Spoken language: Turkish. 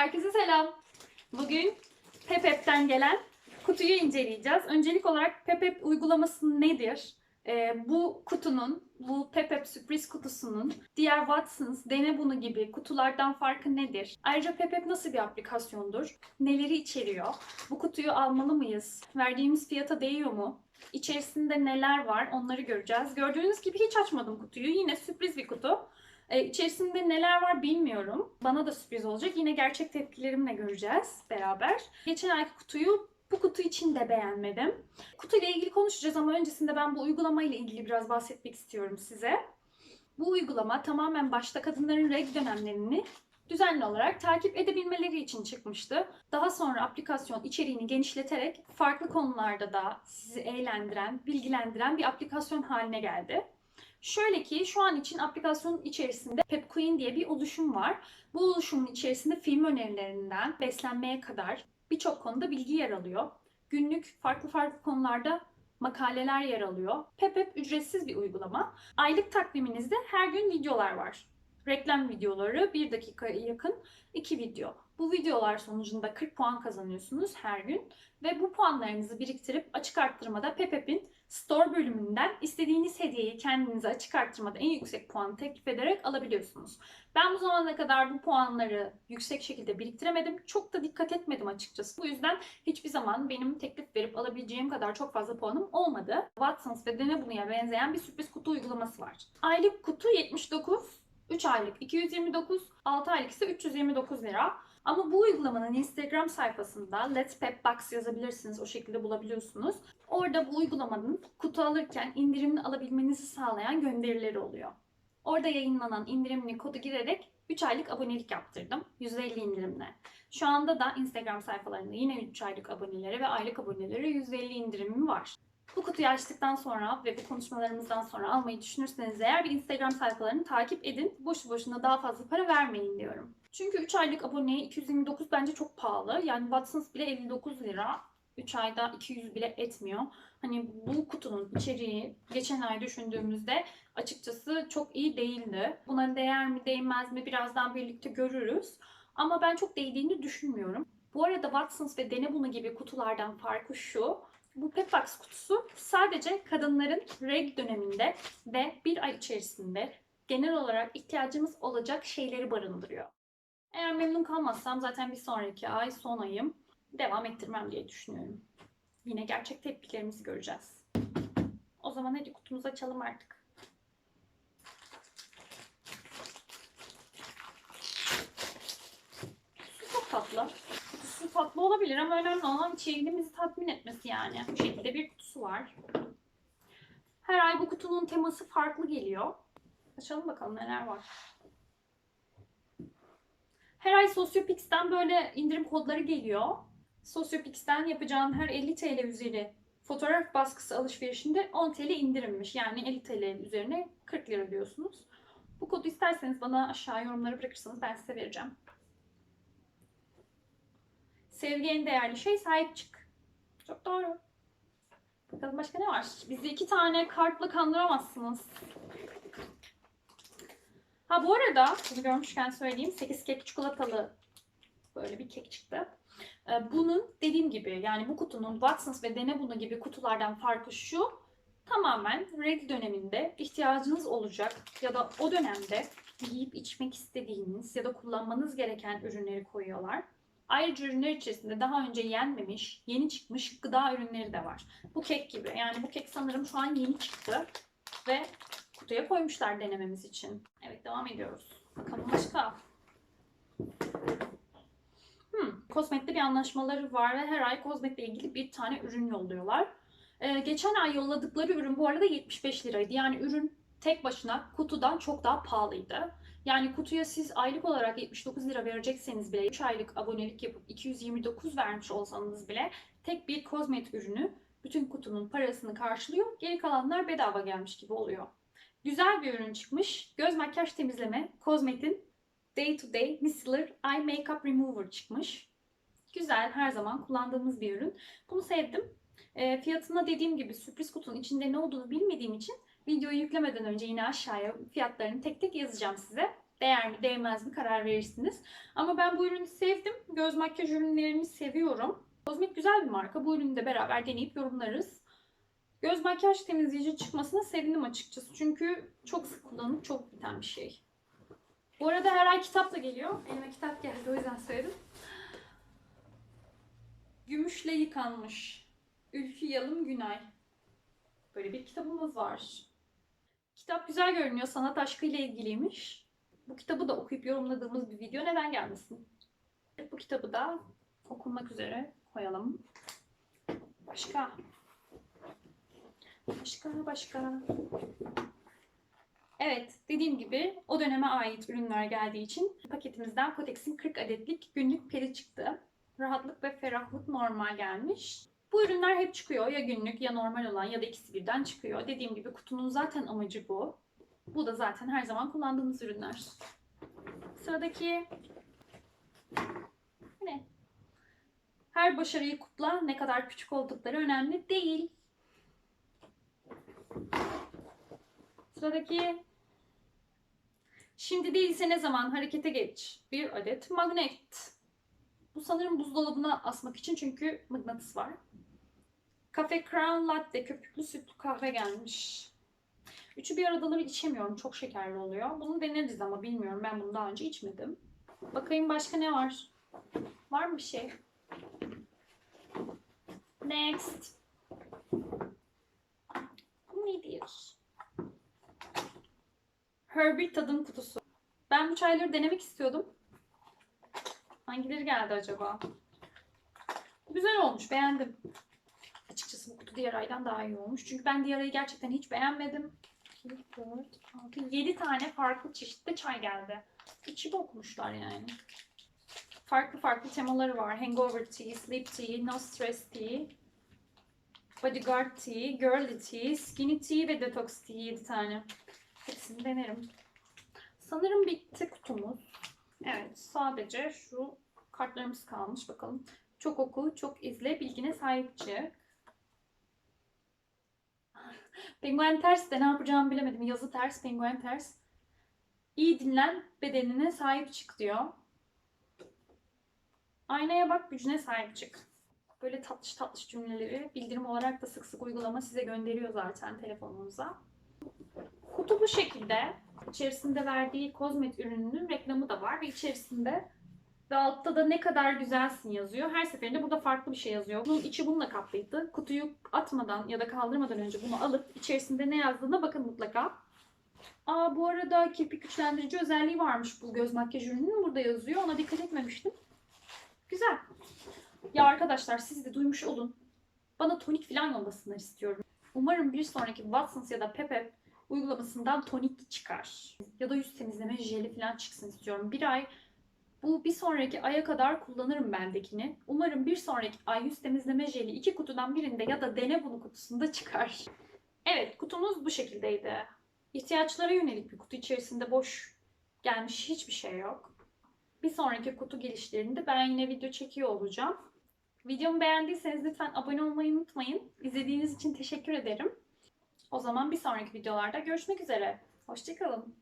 Herkese selam. Bugün Pepep'ten gelen kutuyu inceleyeceğiz. Öncelik olarak Pepep uygulaması nedir? Ee, bu kutunun, bu Pepep sürpriz kutusunun diğer Watsons, Dene Bunu gibi kutulardan farkı nedir? Ayrıca Pepep nasıl bir aplikasyondur? Neleri içeriyor? Bu kutuyu almalı mıyız? Verdiğimiz fiyata değiyor mu? İçerisinde neler var onları göreceğiz. Gördüğünüz gibi hiç açmadım kutuyu. Yine sürpriz bir kutu. Ee, içerisinde neler var bilmiyorum. Bana da sürpriz olacak. Yine gerçek tepkilerimle göreceğiz beraber. Geçen ayki kutuyu bu kutu için de beğenmedim. Kutuyla ilgili konuşacağız ama öncesinde ben bu uygulamayla ilgili biraz bahsetmek istiyorum size. Bu uygulama tamamen başta kadınların reg dönemlerini düzenli olarak takip edebilmeleri için çıkmıştı. Daha sonra aplikasyon içeriğini genişleterek farklı konularda da sizi eğlendiren, bilgilendiren bir aplikasyon haline geldi. Şöyle ki şu an için aplikasyonun içerisinde PepQueen diye bir oluşum var. Bu oluşumun içerisinde film önerilerinden beslenmeye kadar birçok konuda bilgi yer alıyor. Günlük farklı farklı konularda makaleler yer alıyor. PepEp ücretsiz bir uygulama. Aylık takviminizde her gün videolar var. Reklam videoları 1 dakikaya yakın 2 video. Bu videolar sonucunda 40 puan kazanıyorsunuz her gün ve bu puanlarınızı biriktirip açık arttırmada PepEp'in Store bölümünden istediğiniz hediyeyi kendinize açık arttırmada en yüksek puanı teklif ederek alabiliyorsunuz. Ben bu zamana kadar bu puanları yüksek şekilde biriktiremedim. Çok da dikkat etmedim açıkçası. Bu yüzden hiçbir zaman benim teklif verip alabileceğim kadar çok fazla puanım olmadı. Watsons ve Dene Bunu'ya benzeyen bir sürpriz kutu uygulaması var. Aylık kutu 79, 3 aylık 229, 6 aylık ise 329 lira. Ama bu uygulamanın Instagram sayfasında Let's Pep Box yazabilirsiniz. O şekilde bulabiliyorsunuz. Orada bu uygulamanın kutu alırken indirimli alabilmenizi sağlayan gönderileri oluyor. Orada yayınlanan indirimli kodu girerek 3 aylık abonelik yaptırdım. 150 indirimle. Şu anda da Instagram sayfalarında yine 3 aylık abonelere ve aylık abonelere 150 indirimim var. Bu kutuyu açtıktan sonra ve bu konuşmalarımızdan sonra almayı düşünürseniz eğer bir Instagram sayfalarını takip edin. Boşu boşuna daha fazla para vermeyin diyorum. Çünkü 3 aylık aboneye 229 bence çok pahalı. Yani Watsons bile 59 lira. 3 ayda 200 bile etmiyor. Hani bu kutunun içeriği geçen ay düşündüğümüzde açıkçası çok iyi değildi. Buna değer mi değmez mi birazdan birlikte görürüz. Ama ben çok değdiğini düşünmüyorum. Bu arada Watsons ve Dene Bunu gibi kutulardan farkı şu. Bu Pepbox kutusu sadece kadınların reg döneminde ve bir ay içerisinde genel olarak ihtiyacımız olacak şeyleri barındırıyor. Eğer memnun kalmazsam zaten bir sonraki ay son ayım devam ettirmem diye düşünüyorum. Yine gerçek tepkilerimizi göreceğiz. O zaman hadi kutumuzu açalım artık. Kutusu çok tatlı. Kutusu tatlı olabilir ama önemli olan içeriğimizi tatmin etmesi yani. Bu şekilde bir kutusu var. Her ay bu kutunun teması farklı geliyor. Açalım bakalım neler var. Her ay Sosyopix'ten böyle indirim kodları geliyor. Sosyopix'ten yapacağın her 50 TL üzeri fotoğraf baskısı alışverişinde 10 TL indirimmiş. Yani 50 TL üzerine 40 lira ödüyorsunuz. Bu kodu isterseniz bana aşağı yorumlara bırakırsanız ben size vereceğim. Sevgi en değerli şey sahip çık. Çok doğru. Bakalım başka ne var? Bizi iki tane kartla kandıramazsınız. Ha bu arada bunu görmüşken söyleyeyim 8 kek çikolatalı böyle bir kek çıktı. Ee, Bunun dediğim gibi yani bu kutunun Watsons ve Dene Bunu gibi kutulardan farkı şu. Tamamen reg döneminde ihtiyacınız olacak ya da o dönemde yiyip içmek istediğiniz ya da kullanmanız gereken ürünleri koyuyorlar. Ayrıca ürünler içerisinde daha önce yenmemiş, yeni çıkmış gıda ürünleri de var. Bu kek gibi. Yani bu kek sanırım şu an yeni çıktı ve kutuya koymuşlar denememiz için. Evet devam ediyoruz. Bakalım başka. Hmm, Kozmet'te bir anlaşmaları var ve her ay Kozmet'le ilgili bir tane ürün yolluyorlar. Ee, geçen ay yolladıkları ürün bu arada 75 liraydı. Yani ürün tek başına kutudan çok daha pahalıydı. Yani kutuya siz aylık olarak 79 lira verecekseniz bile 3 aylık abonelik yapıp 229 vermiş olsanız bile tek bir kozmet ürünü bütün kutunun parasını karşılıyor. Geri kalanlar bedava gelmiş gibi oluyor. Güzel bir ürün çıkmış. Göz makyaj temizleme Kozmet'in Day to Day Micellar Eye Makeup Remover çıkmış. Güzel, her zaman kullandığımız bir ürün. Bunu sevdim. E, fiyatına dediğim gibi sürpriz kutunun içinde ne olduğunu bilmediğim için videoyu yüklemeden önce yine aşağıya fiyatlarını tek tek yazacağım size. Değer mi değmez mi karar verirsiniz. Ama ben bu ürünü sevdim. Göz makyaj ürünlerini seviyorum. Kozmik güzel bir marka. Bu ürünü de beraber deneyip yorumlarız. Göz makyaj temizleyici çıkmasına sevindim açıkçası. Çünkü çok sık kullanıp çok biten bir şey. Bu arada her ay kitapla geliyor. Elime kitap geldi o yüzden söyledim. Gümüşle yıkanmış. Ülkü Yalım Günay. Böyle bir kitabımız var. Kitap güzel görünüyor. Sanat aşkı ile ilgiliymiş. Bu kitabı da okuyup yorumladığımız bir video neden gelmesin? Bu kitabı da okunmak üzere koyalım. Başka? Başka, başka. Evet, dediğim gibi o döneme ait ürünler geldiği için paketimizden Kotex'in 40 adetlik günlük peri çıktı. Rahatlık ve ferahlık normal gelmiş. Bu ürünler hep çıkıyor. Ya günlük ya normal olan ya da ikisi birden çıkıyor. Dediğim gibi kutunun zaten amacı bu. Bu da zaten her zaman kullandığımız ürünler. Sıradaki ne? Her başarıyı kutla. Ne kadar küçük oldukları önemli değil. Sıradaki Şimdi değilse ne zaman harekete geç. Bir adet magnet. Bu sanırım buzdolabına asmak için çünkü mıknatıs var. Cafe Crown Latte köpüklü sütlü kahve gelmiş. Üçü bir aradaları içemiyorum. Çok şekerli oluyor. Bunu deneriz ama bilmiyorum. Ben bunu daha önce içmedim. Bakayım başka ne var? Var mı bir şey? Next. Bu nedir? Herbie tadım kutusu. Ben bu çayları denemek istiyordum. Hangileri geldi acaba? Güzel olmuş, beğendim. Açıkçası bu kutu diğer aydan daha iyi olmuş. Çünkü ben diğer ayı gerçekten hiç beğenmedim. 2, 4, 6, 7 tane farklı çeşitli çay geldi. İçi bokmuşlar yani. Farklı farklı temaları var. Hangover tea, sleep tea, no stress tea, bodyguard tea, girly tea, skinny tea ve detox tea 7 tane. Hepsini denerim. Sanırım bitti kutumuz. Evet sadece şu kartlarımız kalmış bakalım. Çok oku, çok izle, bilgine sahip çık. Penguen ters de ne yapacağımı bilemedim. Yazı ters, penguen ters. İyi dinlen, bedenine sahip çık diyor. Aynaya bak, gücüne sahip çık. Böyle tatlış tatlış cümleleri bildirim olarak da sık sık uygulama size gönderiyor zaten telefonunuza. Kutu bu şekilde. İçerisinde verdiği kozmet ürününün reklamı da var ve içerisinde ve altta da ne kadar güzelsin yazıyor. Her seferinde burada farklı bir şey yazıyor. Bunun içi bununla kaplıydı. Kutuyu atmadan ya da kaldırmadan önce bunu alıp içerisinde ne yazdığına bakın mutlaka. Aa bu arada kirpik güçlendirici özelliği varmış bu göz makyaj ürününün. Burada yazıyor. Ona dikkat etmemiştim. Güzel. Ya arkadaşlar siz de duymuş olun. Bana tonik falan yollasınlar istiyorum. Umarım bir sonraki Watsons ya da Pepe uygulamasından tonik çıkar. Ya da yüz temizleme jeli falan çıksın istiyorum. Bir ay bu bir sonraki aya kadar kullanırım bendekini. Umarım bir sonraki ay yüz temizleme jeli iki kutudan birinde ya da dene bunu kutusunda çıkar. Evet kutumuz bu şekildeydi. İhtiyaçlara yönelik bir kutu içerisinde boş gelmiş hiçbir şey yok. Bir sonraki kutu gelişlerinde ben yine video çekiyor olacağım. Videomu beğendiyseniz lütfen abone olmayı unutmayın. İzlediğiniz için teşekkür ederim. O zaman bir sonraki videolarda görüşmek üzere. Hoşçakalın.